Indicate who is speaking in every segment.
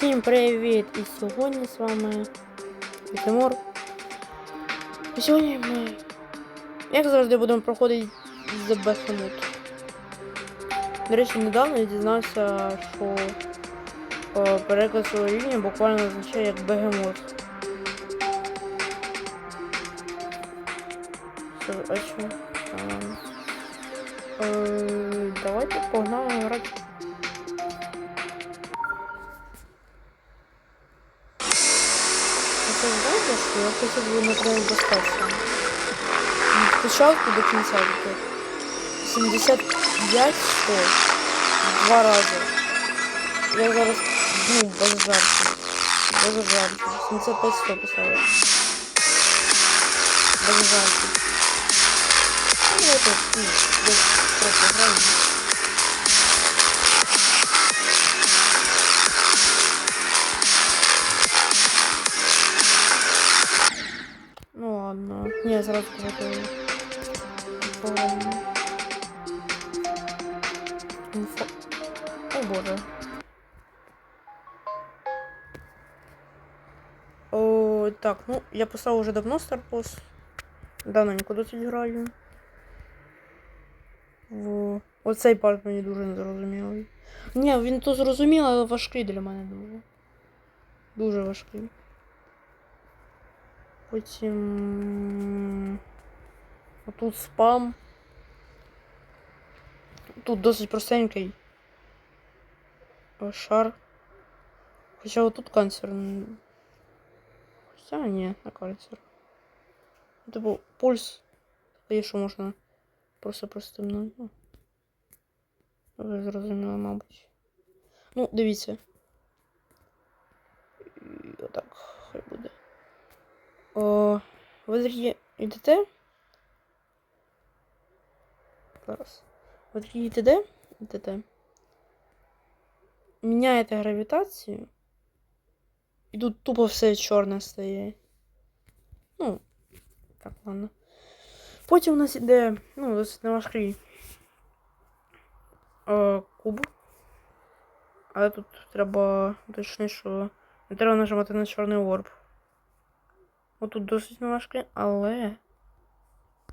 Speaker 1: Всім привіт! І сьогодні з вами Тимур. І сьогодні ми, як завжди, будемо проходити The Behemoth. До речі, недавно я дізнався, що е, переклад рівня буквально означає як бегемот. А що? Ем, е, давайте погнали грати. Я хочу тренінг достатися. Від початку до кінця таке. 75 100. Два рази. Я зараз, ну, без жартів. Без жартів. 75 100 поставив. Без жартів. Ну, давайте, ну, трохи граємо. Сразу Инфо. О боже. О, так, ну, я поставил уже давно Старпос. Давно нікуди тут граю. В... Оцей парт мені дуже незрозумілий. Ні, він то зрозумілий, але важкий для мене дуже. Дуже важкий. Потім. Тут спам. Тут досить простенький. Е, Шар. Хоча отут канцер. Хоча ні, не канцер. Ну, Типу, пульс. Є, що можна просто простимнути. Ну, ви зрозуміли, мабуть. Ну, дивіться. І отак, хай буде. О, ви такі йдете? Зараз. Ви такі йдете? Йдете. Міняєте гравітацію. І тут тупо все чорне стає. Ну, так, ладно. Потім у нас іде, ну, досить неважкий е, куб. Але тут треба уточнити, що не треба нажимати на чорний орб. Отут досить неважкий, але.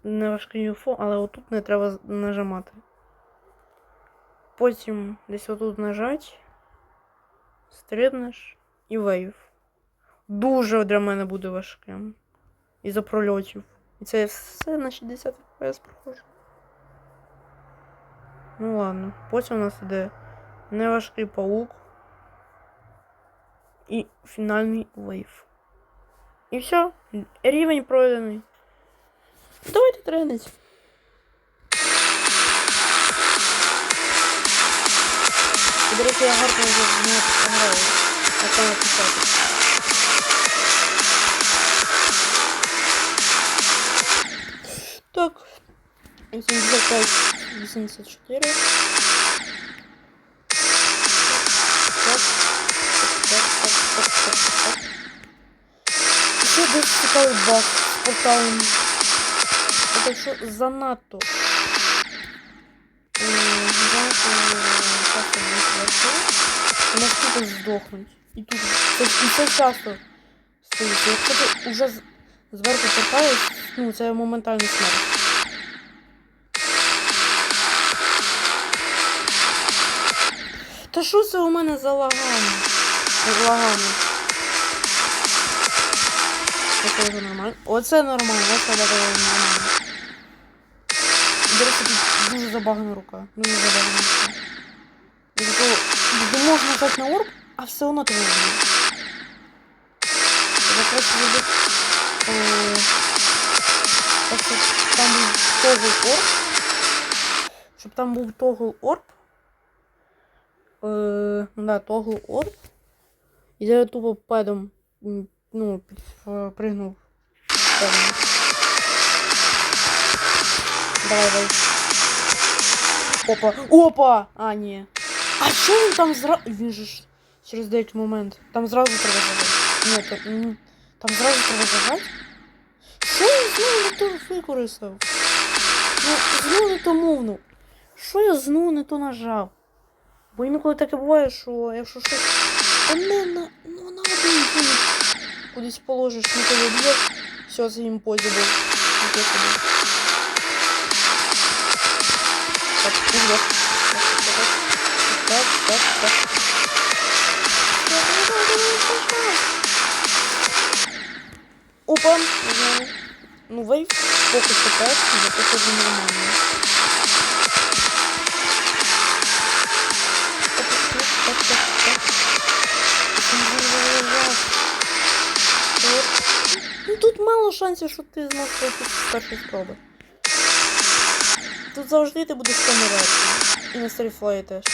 Speaker 1: Не важкий UFO, але отут не треба нажимати. Потім десь отут нажать, стрибнеш і вейв. Дуже для мене буде важким. Із-за прольотів. І це все на 60 FPS проходжу. Ну ладно. Потім у нас іде неважкий паук. І фінальний вейв. І все. Рівень пройдений. Давайте тренить. І, До речі, я гарно вже не граю. А це написати. Так. 85, 84. Цікавий баг з порталом. Це що занадто. М, Занадто часто. У нас тут здохнуть. І тут. Це, і це часто стоїть. Якщо ти вже зверху портаєш, ну це моментальна смерть. Та що це у мене за лагами? Лагами. Оце вже нормально. Оце нормально, оце буде нормально. До речі, тут дуже забагана рука. Дуже забагана рука. Зато ти можеш на орб, а все одно тебе вб'є. Якраз буде... е, Так, щоб там був тогл орб. Щоб там був тогл орб. Е, да, тогл орб. І я тупо педом, ну, під- пригнув. Давай, давай. Опа. Опа! А, ні. А що він там зразу. Же ж через деякий момент. Там зразу треба зажати. Ні, то, м, там зразу треба зажати. Що я знову не то використав? Ну, знову не то мовну. Що я знову не то нажав? Бо інколи таке буває, що якщо щось Та не на. Ну на один. Кудись положиш, не тебе б'є. Все, це їм позі був. Нічого собі. Так, ну вот. Так, так, так, так. Опа! Ну, Ну, вейв поки що перший, я походу нормально. Ну тут мало шансів, що ти зможеш пройти з першої спроби. Тут завжди ти будеш помирати. І на стріфлеї теж.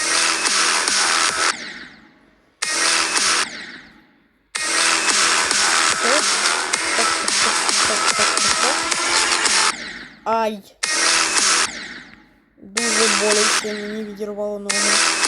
Speaker 1: Так, так, так, так, так, так, так. Ай. Дуже боляче, мені відірвало ногу.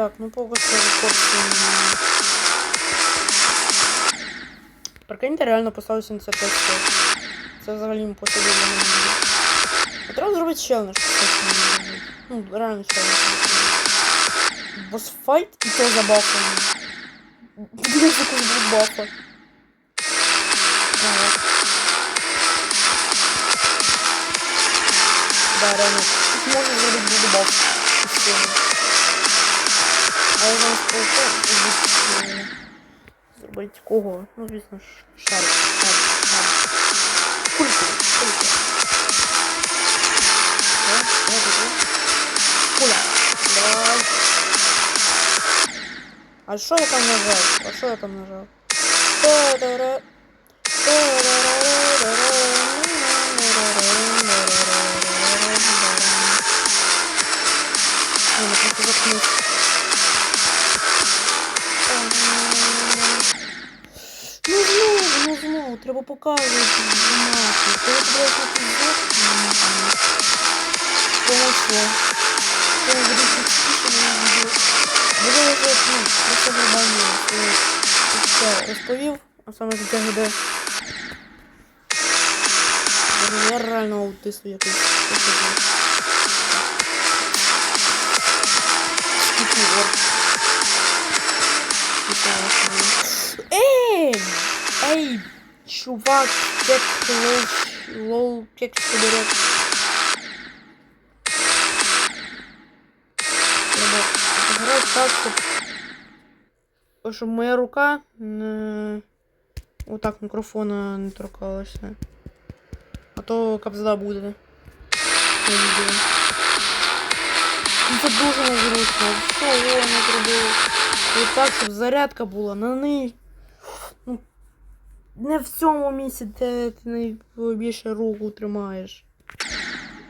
Speaker 1: Так, ну поки що м, Прикиньте, реально поставив 75 сотень. Це взагалі не посадили на мене. А Треба зробити челендж. Ну, реально челендж. Босфайт і то за бафом. Якось був бафа. Да, реально. Тут можна зробити буде баф. І все. А я зараз полетаю. Зробити кого? Ну, звісно ж, шарик, шарик, шарик. Кульку, кульку. О, о, о, о. Куля. Давай. А що я там нажав? А що я там нажав? Та-да-ра. Ой, треба показувати знімати. Коли ти будеш на фізок, Помогло. Коли буде частіше на відео. Буде вже, ну, просто глобально е, все розповів, а саме життя ГД. Я реально аутист якийсь. Скільки. Эй! Эй! Чувак, кек лол, лол, кек соберет. Треба отыграть так, щоб... Щоб моя рука не... Вот так микрофона не торкалася. А то капзда буде. На відео. Ну, Це дуже незручно. Що я не зробив? І так, щоб зарядка була на неї. Не в цьому місці, де ти найбільше руку тримаєш.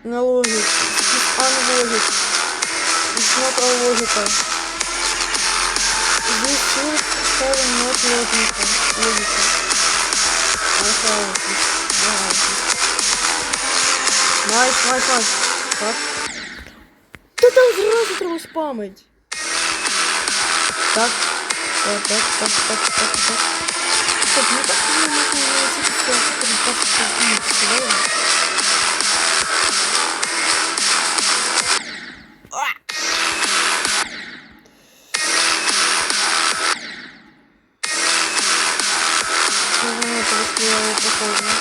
Speaker 1: На логіку. It's unlogic. It's not a logical. This should have not logical. Logical. I have this. I have this. Найс, найс, найс. Так. Та там зразу треба спамить. Так. Так, так, так, так, так, так. Стоп, ну так не можна научити все, коли так що Ну, это восприяло похоже.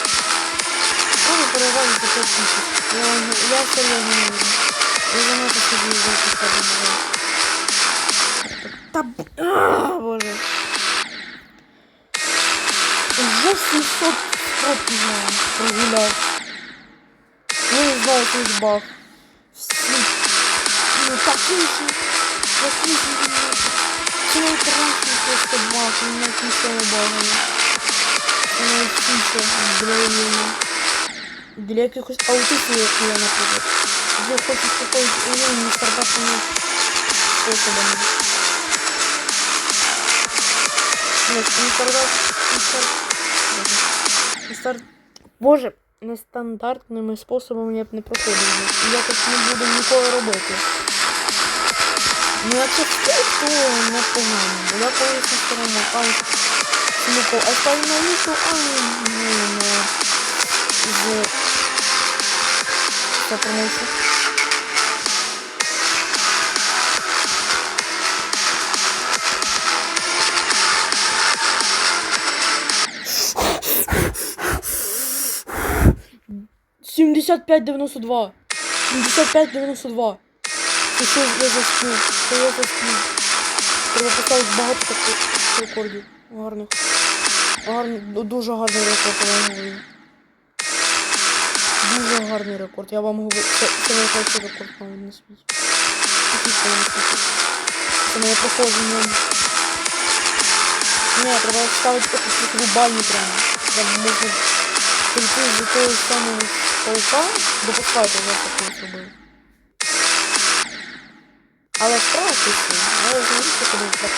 Speaker 1: Тоже порывали за 5 тысяч. Я, вам- я серьезно не верю. Я занято собі за Та б- а, боже. Уже 700 строк не прогуляв. Ну не знаю, якийсь баг. Всі. Ну такий же. Такий же. він. Це найкращий просто баг. Він навіть нічого багає. Це навіть фіча для уявлення. Для якихось аутистів, як я, наприклад. Де хочуть якогось уявлення стартапами способами. Нет, не стартап. Не стар... Боже. Не. Нестандартними способами я б не проходив. Я так не буду ніколи робити. Ну, якщо стейк, то непогано. Бо я колись на старому аккаунті смикав, а став на лісу, а ну, на з... Що промовчу? Сімдесят п'ять дев'яносто два. Сімдесят п'ять дев'яносто два. Це що я засплю? Це я засплю. Треба поставити багато таких рекордів. Гарних. Гарний, дуже гарний рекорд, я вам говорю. Дуже гарний рекорд. Я вам говорю. Це, це найкращий рекорд, мабуть, на світі. Це моє проходження. Ні, треба ставити такі глобальні прямо. Прямо можна прийти з того самого паука до поставити я так не зробив. Але справа пісня, але знаєте, коли так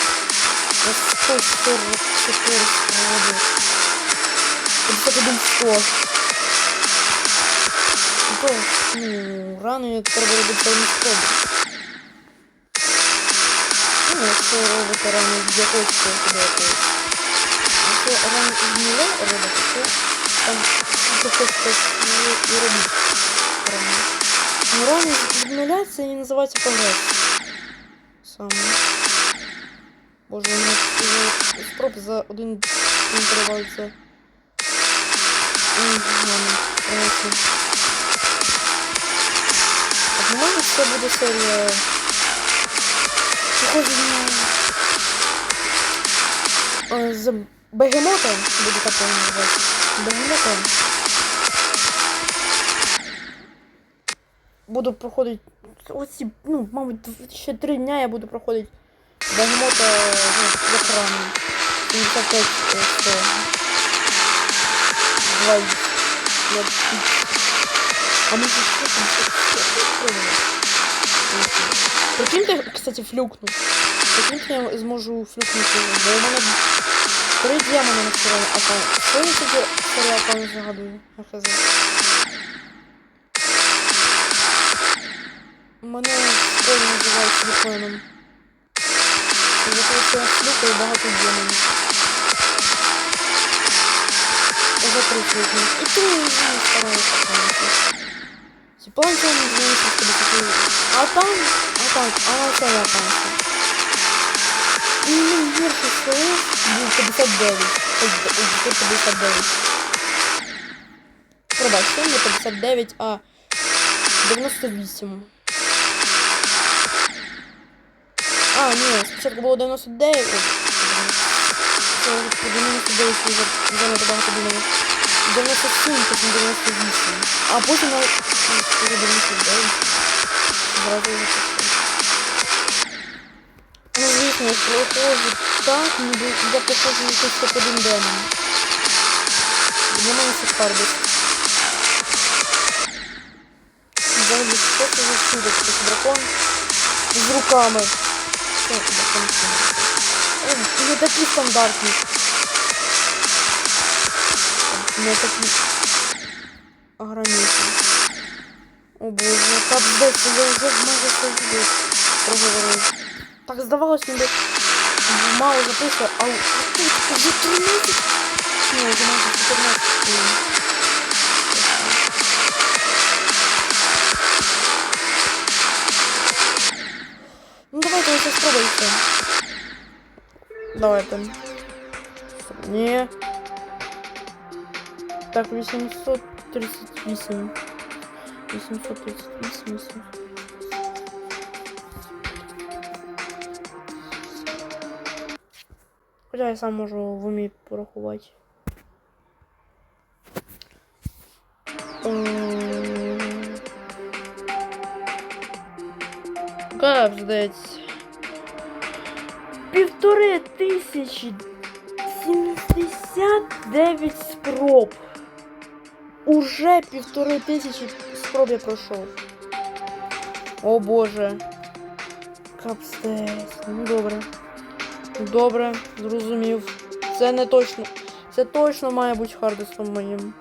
Speaker 1: на 144 спроби. 51 100. І то, ну, рани треба робити певні спроби. Ну, якщо робити рани з якогось того якогось. Якщо рани з робити, то там тільки хочете і робити рани. Ну, рани з нуля це і називається прогрес. Саме. Боже, у нас вже спроб за один день перевалиться. М, ладно, коротше. А по-моєму, це буде серія. Походження е, з Бегемота, буде так його Бегемота. Буду проходити оці, ну, мабуть, ще три дня я буду проходити Бегемота ну, з екрану. 75 е, 100. Два. А що? Що- що я пробував? Прикиньте, кстати, флюкну. Прикиньте, я зможу флюкнути, бо у мене три демона на старому аккаунті. Що я тоді старий аккаунт загадую? Хз. Мене школі називають флюкменом. За те, що я флюкаю багато демонів. Я за три флюкну. І три я не стараюся аккаунти. Типанчо не дивився, що таке. А там, а там, а це я там. І мій гірший склеїв був 59. Ось, ось, тут 59. Пробачте, не 59, а 98. А, ні, спочатку було 99. Ой, Це по 99 вже занадто багато думали. 97, потім 98. А потім на 99. Зразу я проходжу так, ніби я проходжу якийсь топ-1 демон. Для мене це Хардес. Взагалі, що це за чудо? Це дракон з руками. Що це дракон з руками? Не такі стандартні. Не такі ограничені. О боже, капець, я вже майже все проговорив. Так здавалось, ніби мало записував, а, а тут вже 13. Ні, вже майже 14 хвилин. Ну давайте ось спробуйте. Давайте. Ні. Так, 838. 838, 800. Хоча я сам можу в умі порахувати. Ем, Капздець. Півтори тисячі сімдесят дев'ять спроб. Уже півтори тисячі спроб я пройшов. О боже. Капстець. Ну добре. Добре, зрозумів. Це не точно. Це точно має бути хардестом моїм.